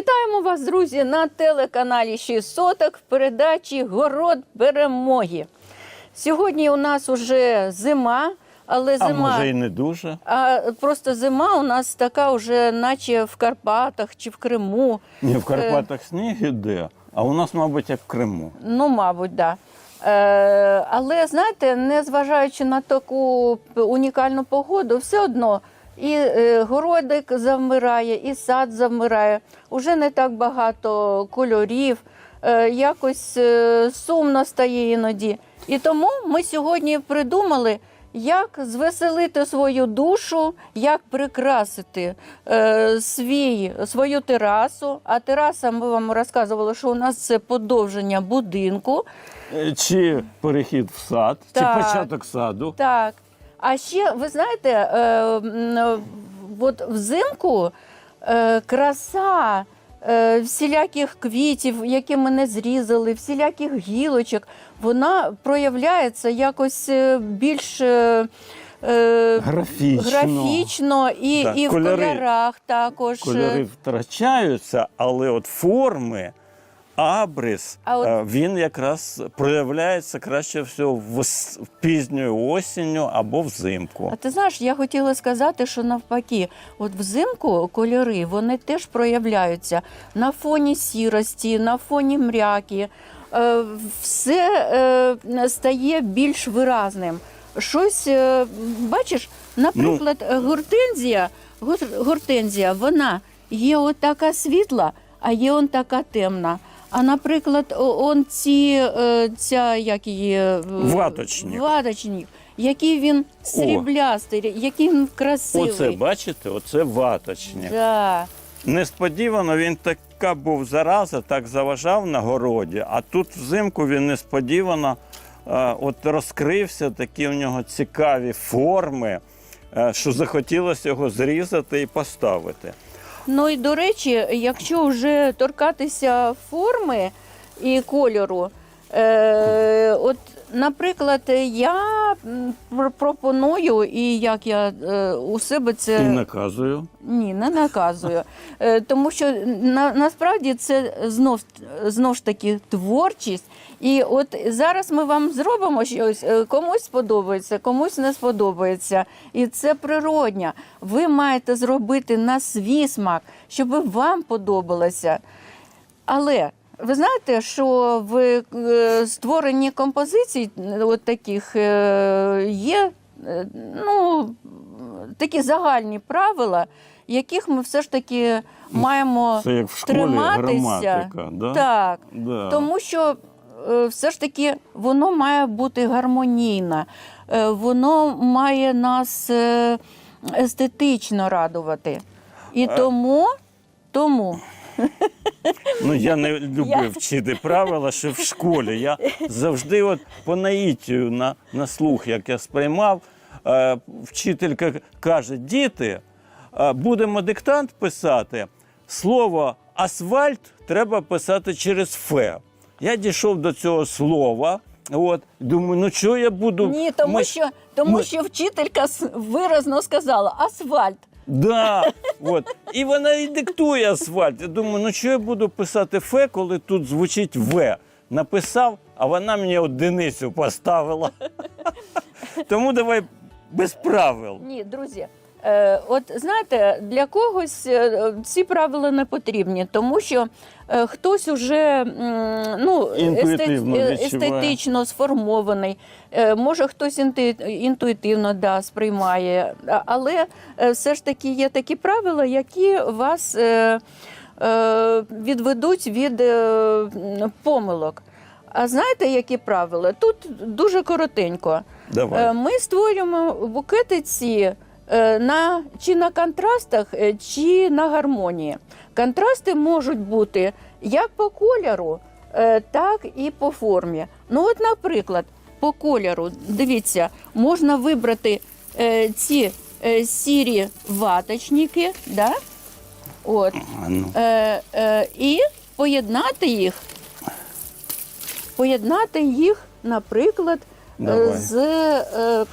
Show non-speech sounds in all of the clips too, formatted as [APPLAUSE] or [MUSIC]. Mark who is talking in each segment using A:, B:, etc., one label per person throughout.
A: Вітаємо вас, друзі, на телеканалі «Шість соток в передачі Город перемоги. Сьогодні у нас уже зима, але
B: А може і не дуже.
A: А просто зима у нас така вже, наче в Карпатах чи в Криму.
B: Ні, в Карпатах сніг іде, а у нас, мабуть, як в Криму.
A: Ну, мабуть, так. Да. Е, але знаєте, незважаючи на таку унікальну погоду, все одно і е, городик завмирає, і сад завмирає. Уже не так багато кольорів, е, якось е, сумно стає іноді. І тому ми сьогодні придумали. Як звеселити свою душу, як прикрасити е, свій, свою терасу. А тераса, ми вам розказували, що у нас це подовження будинку.
B: Чи перехід в сад,
A: Так.
B: чи початок саду.
A: Так. А ще, ви знаєте, е, е, от взимку е, краса е, всіляких квітів, які ми не зрізали, всіляких гілочок, вона проявляється якось е, більш. е, е,
B: Графічно.
A: Графічно і,
B: Так,
A: і в
B: кольори.
A: кольорах також.
B: Кольори втрачаються, але от форми, абрис,
A: А от-
B: е, він якраз проявляється краще всього вес- пізньою осінню або взимку.
A: А ти знаєш, я хотіла сказати, що навпаки, от взимку кольори вони теж проявляються на фоні сірості, на фоні мряки. Е, Все е, стає більш виразним. Щось, бачиш, наприклад, гортензія, гор- гортензія, вона є от така світла, а є он така темна. А наприклад, он ці, е, ця, як її... е,
B: Ваточник.
A: Ваточник. Який він сріблястий, який він красивий.
B: Оце, бачите, оце ваточник.
A: Да.
B: Несподівано він така був зараза, так заважав на городі, а тут взимку він несподівано е, от розкрився, такі в нього цікаві форми, е, що захотілося його зрізати і поставити.
A: Ну і до речі, якщо вже торкатися форми і кольору, е, от, наприклад, я пропоную, і як я е, у себе це
B: І наказую.
A: Ні, не наказую. Е, Тому що на, насправді це знов, знов ж таки творчість. І от зараз ми вам зробимо щось, е, комусь сподобається, комусь не сподобається. І це природня. Ви маєте зробити на свій смак, щоб вам подобалося. Але ви знаєте, що в е, створенні композицій е, от таких е, є ну, такі загальні правила, яких ми все ж таки маємо
B: Це як в школі
A: триматися.
B: Да?
A: Так.
B: Да.
A: Тому що все ж таки воно має бути гармонійне, воно має нас естетично радувати. І тому, тому
B: Ну я не любив
A: Я-
B: вчити правила ще в школі. Я завжди, от по наїттю на, на слух, як я сприймав, е, вчителька каже: діти, е, будемо диктант писати. Слово асфальт треба писати через фе. Я дійшов до цього слова. От думаю, ну що я буду
A: ні, тому
B: ми-
A: що тому
B: ми-
A: що вчителька с- виразно сказала асфальт.
B: Да, от. І вона і диктує асфальт. Я думаю, ну що я буду писати Ф, коли тут звучить В. Написав, а вона мені одиницю поставила. Тому давай без правил.
A: Ні, друзі. Е, от знаєте, для когось е, ці правила не потрібні, тому що е, хтось уже ну, естетично сформований, може хтось інту- інтуїтивно да, сприймає, але все ж таки є такі правила, які вас відведуть від помилок. А знаєте, які правила? Тут дуже коротенько.
B: Давай.
A: Ми створюємо букети ці на, чи на контрастах, е, чи на гармонії. Контрасти можуть бути як по кольору, е, так і по формі. Ну, от, наприклад, по кольору, дивіться, можна вибрати е, ці е, сірі ваточники, да? от,
B: ну.
A: е, е, і поєднати їх, поєднати їх, наприклад, е,
B: Давай.
A: з е,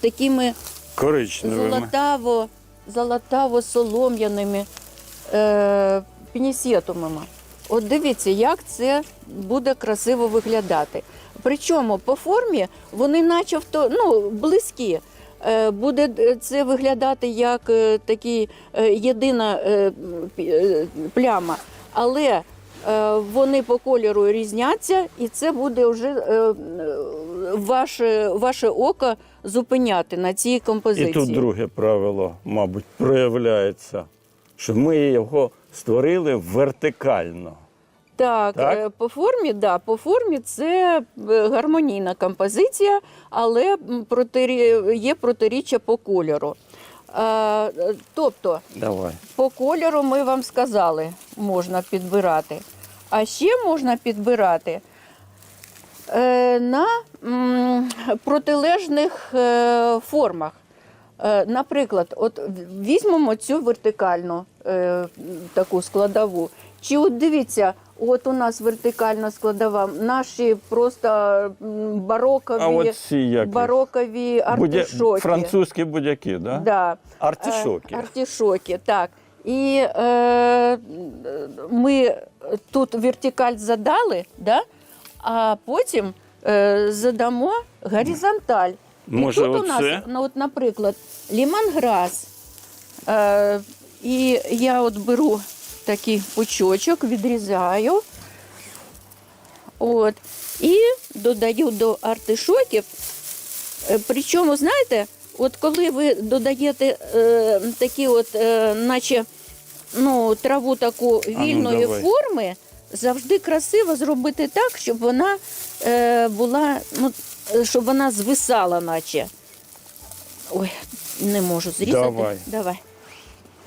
A: такими
B: Коричневими.
A: золотаво, золотаво солом'яними е, пінісетумами. От дивіться, як це буде красиво виглядати. Причому по формі вони начебто ну, близькі. Е, Буде це виглядати як е, такий е, єдина пляма, але вони по кольору різняться, і це буде вже ваше, ваше око зупиняти на цій композиції.
B: І тут друге правило, мабуть, проявляється, що ми його створили вертикально.
A: Так,
B: Так?
A: е, по формі, да, по формі це е, гармонійна композиція, але є протиріччя по кольору. Е, е, Тобто,
B: Давай.
A: по кольору ми вам сказали, можна підбирати. А ще можна підбирати на протилежних е, формах. Е, Наприклад, от візьмемо цю вертикальну е, таку складову. Чи от дивіться, от у нас вертикальна складова, наші просто барокові,
B: А от ці які?
A: барокові
B: Будя... Французькі будь-які, да?
A: Да.
B: Артишоки.
A: Е, Артишоки, так. І е, ми тут вертикаль задали, да? А потім е, задамо горизонталь.
B: Може,
A: і тут у нас,
B: оце?
A: ну, от, наприклад, лімонграс. Е, і я от беру такий пучочок, відрізаю. От, і додаю до артишоків. Е, Причому, знаєте, от коли ви додаєте е, такі, от, е, наче ну, траву таку вільної
B: давай.
A: форми, завжди красиво зробити так, щоб вона е, була, ну, щоб вона звисала, наче. Ой, не можу зрізати.
B: Давай.
A: Давай.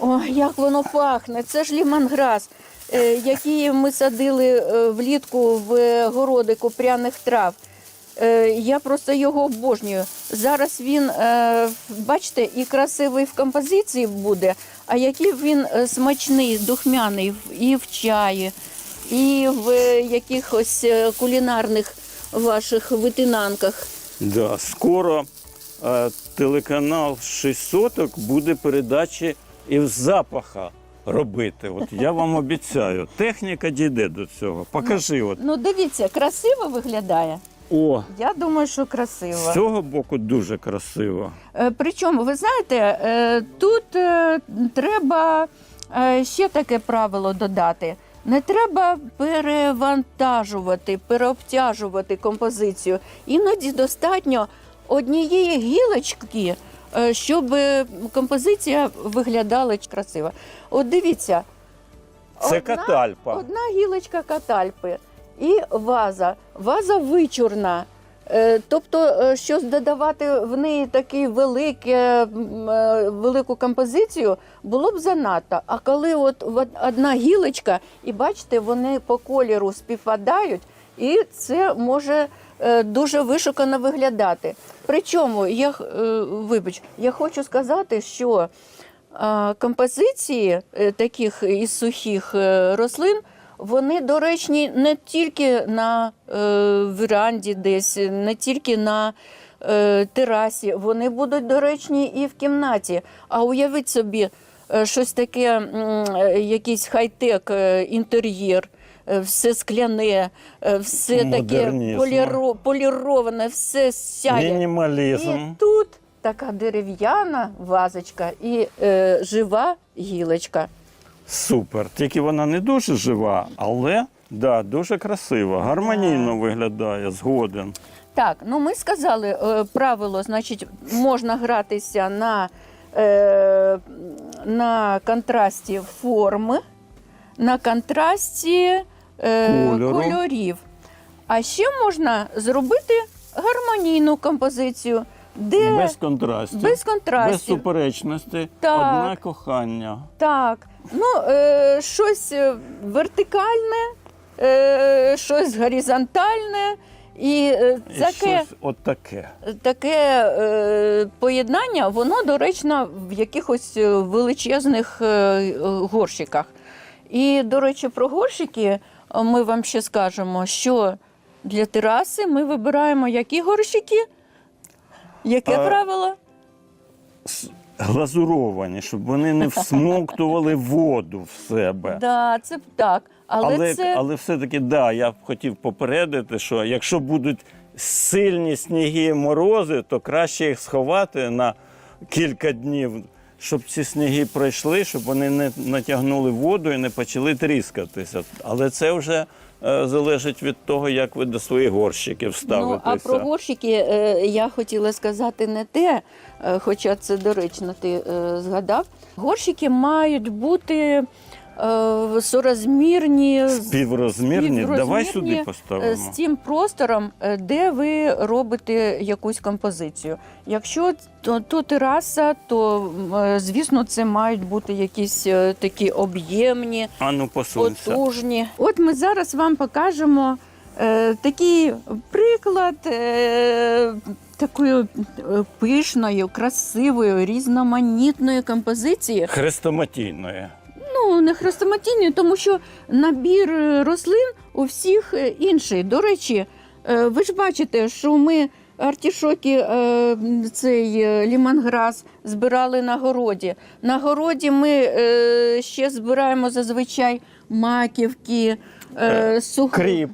A: О, як воно пахне! Це ж лімонграс, е, який ми садили е, влітку в городику пряних трав. Е, Я просто його обожнюю. Зараз він, е, бачите, і красивий в композиції буде, а який він смачний, духмяний і в чаї, і в якихось е, кулінарних ваших витинанках.
B: Да. Скоро е, телеканал «Шість соток буде передачі і в запаха робити. От я вам [LAUGHS] обіцяю. Техніка дійде до цього. Покажи. От.
A: Ну, дивіться, красиво виглядає.
B: О,
A: Я думаю, що красиво.
B: з цього боку дуже красиво.
A: Е, Причому, ви знаєте, е, тут е, треба е, ще таке правило додати. Не треба перевантажувати, переобтяжувати композицію. Іноді достатньо однієї гілочки, е, щоб композиція виглядала красиво. От дивіться,
B: Це
A: Одна-
B: катальпа.
A: Одна гілочка катальпи і ваза. Ваза вичурна. Е, Тобто, е, щось додавати в неї таку е, велику композицію було б занадто. А коли от одна гілочка, і бачите, вони по кольору співпадають, і це може дуже вишукано виглядати. Причому я вибач, я хочу сказати, що композиції таких із сухих рослин, вони доречні не тільки на е, веранді десь, не тільки на е, терасі, вони будуть доречні і в кімнаті. А уявіть собі, е, щось таке, е, якийсь хай-тек е, інтер'єр. е, Все скляне, е, все таке поліро, поліроване, все сяє.
B: Мінімалізм.
A: І тут така дерев'яна вазочка і е, жива гілочка.
B: Супер. Тільки вона не дуже жива, але да, дуже красива, гармонійно виглядає, згоден.
A: Так, ну ми сказали е, правило, значить, можна гратися на, е, на контрасті форми, на контрасті е,
B: Кольору.
A: кольорів. А ще можна зробити гармонійну композицію, де
B: Без контрастів.
A: без
B: Без суперечності,
A: Так.
B: одне кохання.
A: Так, ну е, щось е, вертикальне, е, щось горизонтальне. І е,
B: І
A: таке,
B: щось от таке.
A: таке е, поєднання, воно доречно в якихось е, величезних е, горщиках. І, до речі, про горщики ми вам ще скажемо, що для тераси ми вибираємо які горщики? Яке
B: А,
A: правило?
B: глазуровані, щоб вони не [LAUGHS] всмоктували воду в себе.
A: Да, це так. Але,
B: Але,
A: це
B: але все-таки, да, я б хотів попередити, що якщо будуть сильні сніги і морози, то краще їх сховати на кілька днів, щоб ці сніги пройшли, щоб вони не натягнули воду і не почали тріскатися. Але це вже залежить від того, як ви до своїх горщиків
A: Ну, а про горщики е, я хотіла сказати не те, е, хоча це доречно ти е, згадав. Горщики мають бути е, соразмірні з-
B: Співрозмірні, давай сюди
A: е,
B: поставимо.
A: з тим простором, е, де ви робите якусь композицію. Якщо то, то тераса, то е, звісно це мають бути якісь е, такі об'ємні,
B: А ну
A: потужні. От ми зараз вам покажемо е, такий приклад е, такої е, пишної, красивої, різноманітної композиції.
B: Хрестоматійної.
A: Ну, не хрестоматійної, тому що набір е, рослин у всіх е, інший. До речі, е, ви ж бачите, що ми артішоки, цей лімонграс збирали на городі. На городі ми ще збираємо зазвичай маківки, сух...
B: Кріп.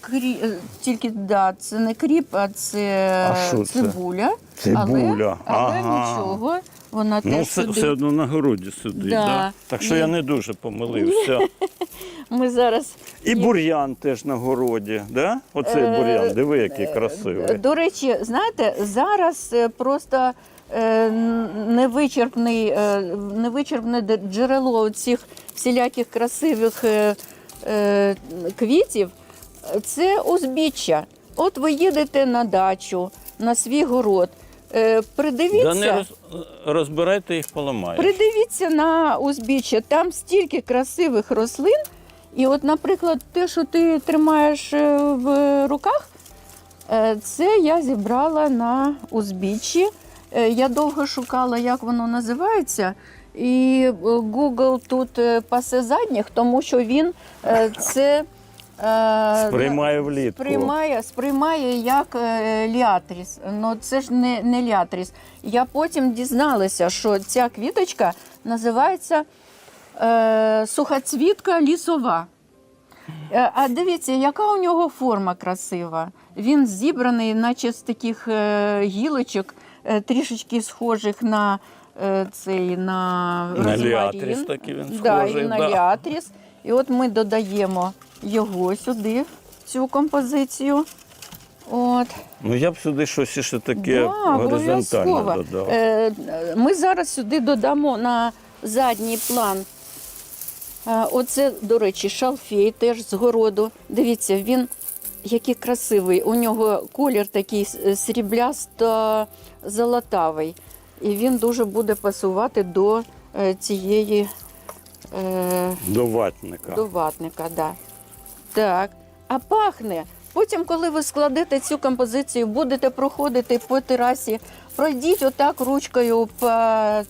A: Крі... Тільки да, це не кріп, а це
B: А це?
A: цибуля.
B: Цибуля,
A: Але, але
B: ага.
A: нічого, вона
B: Ну,
A: теж
B: все, все одно на городі сидить.
A: Да.
B: Да. Так що
A: Ні.
B: я не дуже помилився. [LAUGHS]
A: Ми зараз
B: І бур'ян теж на городі. Да? Оцей
A: Е,
B: бур'ян, диви, який красивий.
A: До речі, знаєте, зараз е, просто е, н- невичерпний, е, невичерпне д- джерело цих всіляких красивих е, е, квітів це узбіччя. От ви їдете на дачу, на свій город. Е, Придивіться.
B: Да не роз, розбирайте їх, поламаєш.
A: Придивіться на узбіччя, там стільки красивих рослин. І от, наприклад, те, що ти тримаєш е, в руках, е, це я зібрала на узбіччі. Я довго шукала, як воно називається. І Google тут пасе задніх, тому що він це
B: Сприймає влітку.
A: Сприймає, сприймає як е, ліатріс. Ну це ж не, не ліатріс. Я потім дізналася, що ця квіточка називається е, сухоцвітка лісова. Е, А дивіться, яка у нього форма красива. Він зібраний, наче з таких е, гілочок, е, трішечки схожих на е, цей на,
B: На ліатріс такий він
A: да, і на
B: да.
A: ліатріс. І от ми додаємо його сюди, в цю композицію. От.
B: Ну я б сюди щось ще таке
A: Да,
B: горизонтальне додав.
A: Е, Ми зараз сюди додамо на задній план. Е, Оце, до речі, шалфей теж з городу. Дивіться, він який красивий. У нього колір такий сріблясто-золотавий. І він дуже буде пасувати до е, цієї е,
B: До ватника.
A: до ватника, да. Так. А пахне. Потім, коли ви складете цю композицію, будете проходити по терасі, пройдіть отак ручкою по,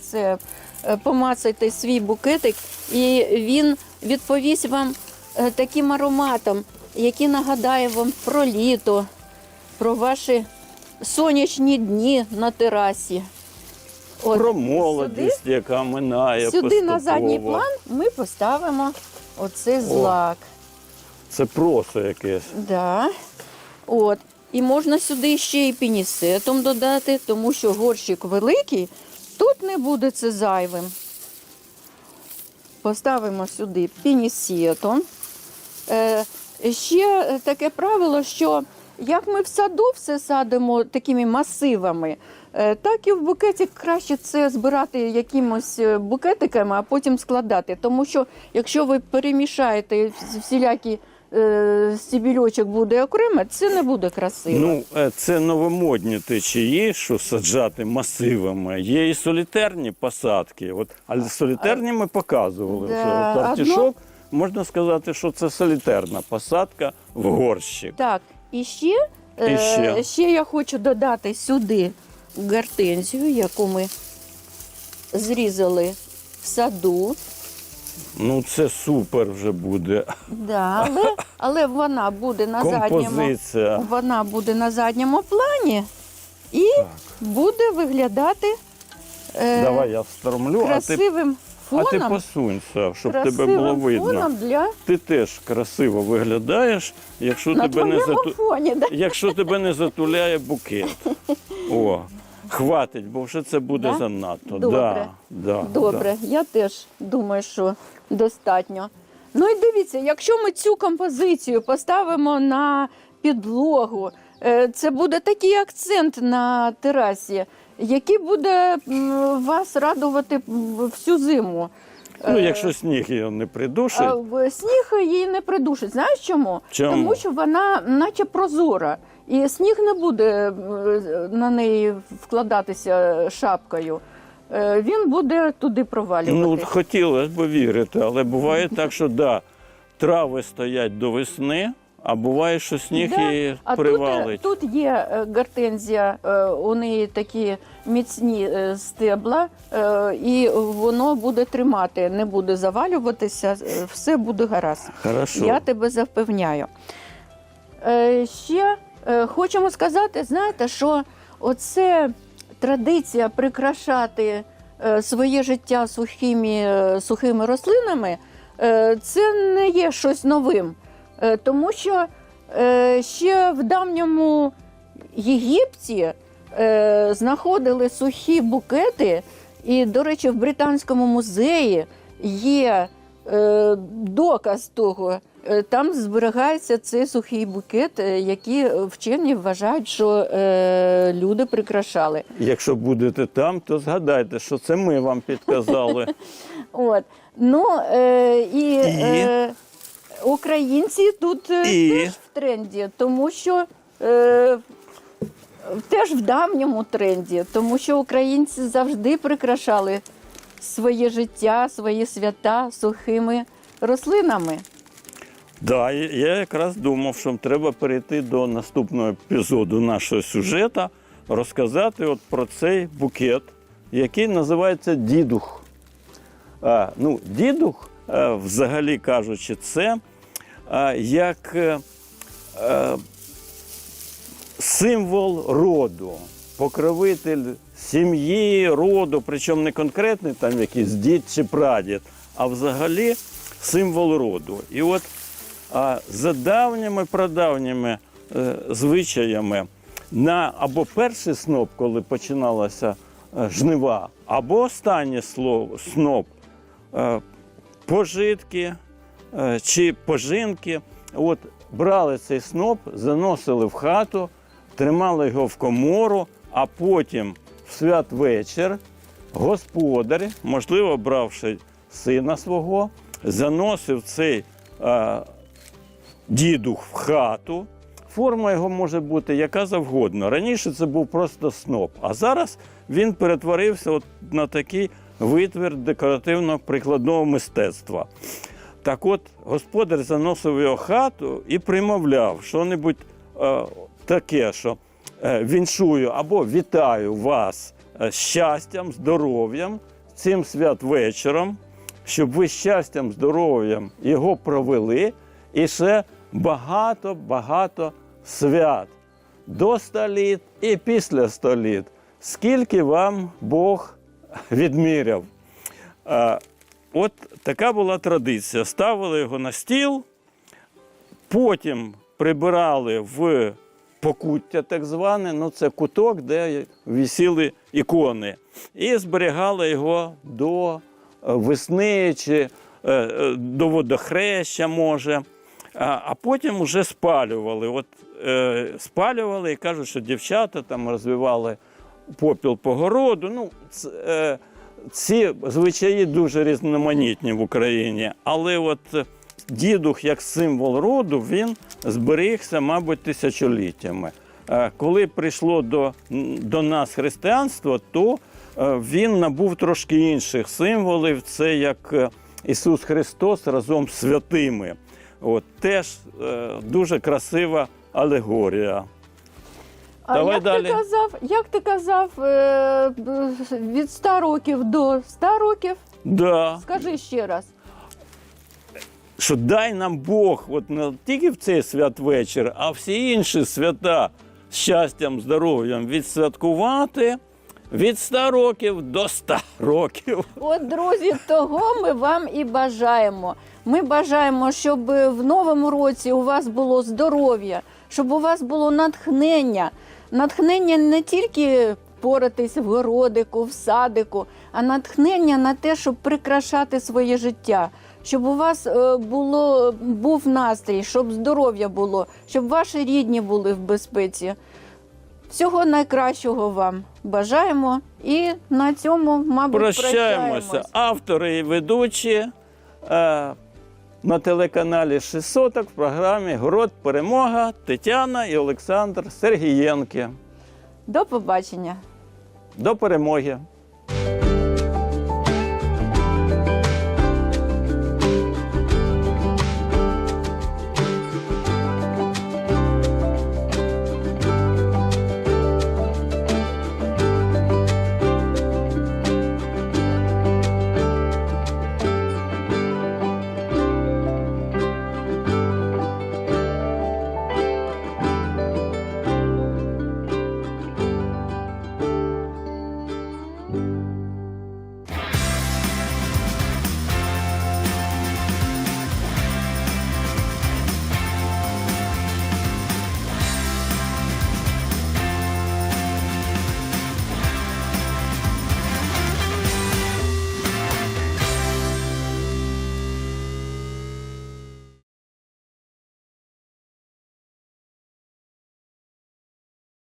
A: це, е, помацайте свій букетик, і він відповість вам е, таким ароматом, який нагадає вам про літо, про ваші сонячні дні на терасі. От.
B: Про молодість, яка минає
A: Сюди на задній план ми поставимо оцей злак.
B: Це просто якесь.
A: Да. От. І можна сюди ще і пінісетом додати, тому що горщик великий, тут не буде це зайвим. Поставимо сюди пінісетом. Е, ще таке правило, що як ми в саду все садимо такими масивами, е, так і в букеті краще це збирати якимось е, букетиками, а потім складати. Тому що якщо ви перемішаєте всілякі стібільочок буде окремо, це не буде красиво.
B: Ну, е, це новомодні течії, що саджати масивами. Є і солітерні посадки. От, але солітерні ми показували.
A: Да,
B: вже. От
A: одно-
B: можна сказати, що це солітерна посадка в горщик.
A: Так, і ще, е,
B: І ще.
A: ще я хочу додати сюди гортензію, яку ми зрізали в саду.
B: Ну, це супер вже буде.
A: Да, але, але вона буде на задньому,
B: Композиція.
A: вона буде на задньому плані і буде виглядати е,
B: Давай я встромлю, а ти,
A: красивим
B: а ти
A: фоном.
B: посунься, щоб тебе
A: красивим
B: було видно.
A: фоном для
B: Ти теж красиво виглядаєш, якщо
A: на
B: тебе не
A: твоєму
B: зату...
A: фоні. Да?
B: якщо тебе не затуляє букет. О, хватить, бо вже це буде
A: Да?
B: занадто.
A: Добре.
B: Да, да,
A: Добре, я теж думаю, що достатньо. Ну і дивіться, якщо ми цю композицію поставимо на підлогу, е, це буде такий акцент на терасі, який буде вас радувати всю зиму.
B: Ну,
A: Е,
B: якщо сніг її не придушить,
A: сніг її не придушить. Знаєш чому?
B: Чому?
A: Тому що вона наче прозора, і сніг не буде на неї вкладатися шапкою. Е, Він буде туди
B: провалювати.
A: ну
B: хотілося б вірити, але буває [LAUGHS] так, що да, трави стоять до весни, а буває, що сніг
A: Да.
B: її
A: А тут,
B: привалить.
A: тут є е, гортензія, е, у неї такі міцні е, стебла, е, і воно буде тримати, не буде завалюватися, е, все буде гаразд.
B: Хорошо.
A: Я тебе запевняю. Е, ще е, хочемо сказати, знаєте, що оце традиція прикрашати е, своє життя сухими, е, сухими рослинами, е, це не є щось новим. Тому що ще в давньому Єгипті знаходили сухі букети, і, до речі, в Британському музеї є доказ того. Е, Там зберігається цей сухий букет, е, який вчені вважають, що е, люди прикрашали.
B: Якщо будете там, то згадайте, що це ми вам підказали. [LAUGHS]
A: От. Ну, е, і, Е, українці тут
B: І?
A: теж в тренді, тому що е, теж в давньому тренді, тому що українці завжди прикрашали своє життя, свої свята сухими рослинами.
B: Да, я якраз думав, що треба перейти до наступного епізоду нашого сюжета, розказати от про цей букет, який називається дідух. А, ну, дідух, е, взагалі кажучи, це е, як е, е, символ роду, покровитель сім'ї, роду, причому не конкретний там якийсь дід чи прадід, а взагалі символ роду. І от а, за давніми прадавніми е, звичаями на або перший сноп, коли починалася е, жнива, або останнє слово сноп, е, пожитки чи пожинки. От брали цей сноп, заносили в хату, тримали його в комору, а потім в святвечір господар, можливо, бравши сина свого, заносив цей дідух в хату. Форма його може бути яка завгодно. Раніше це був просто сноп, а зараз він перетворився от на такий витвір декоративно-прикладного мистецтва. Так от господар заносив його хату і примовляв що-небудь е, таке, що е, віншую або вітаю вас е, щастям, здоров'ям цим святвечором, щоб ви щастям, здоров'ям його провели і ще багато-багато свят до століт і після століт. Скільки вам Бог відміряв. От така була традиція. Ставили його на стіл, потім прибирали в покуття, так зване, ну це куток, де висіли ікони, і зберігали його до е, весни чи е, е, до водохреща, може. А, потім вже спалювали. От е, спалювали і кажуть, що дівчата там розвивали попіл по городу. Ну, ц- е, ці звичаї дуже різноманітні в Україні, але от дідух як символ роду він зберігся, мабуть, тисячоліттями. Е, Коли прийшло до, до нас християнство, то е, він набув трошки інших символів. Це як е, Ісус Христос разом з святими. От теж е, дуже красива алегорія.
A: А
B: Давай
A: як
B: далі.
A: ти казав, як ти казав, е, від 100 років до 100 років?
B: Да.
A: Скажи ще раз.
B: що дай нам Бог, от не тільки в цей святвечір, а всі інші свята з щастям, здоров'ям відсвяткувати від 100 років до 100 років.
A: От, друзі, того ми вам і бажаємо. Ми бажаємо, щоб в новому році у вас було здоров'я, щоб у вас було натхнення. Натхнення не тільки поратись в городику, в садику, а натхнення на те, щоб прикрашати своє життя. Щоб у вас е, було, був настрій, щоб здоров'я було, щоб ваші рідні були в безпеці. Всього найкращого вам бажаємо і на цьому, мабуть,
B: Прощаємося.
A: прощаємось.
B: Автори і ведучі е, на телеканалі «Шістсоток» в програмі Город Перемога Тетяна і Олександр Сергієнки.
A: До побачення.
B: До перемоги!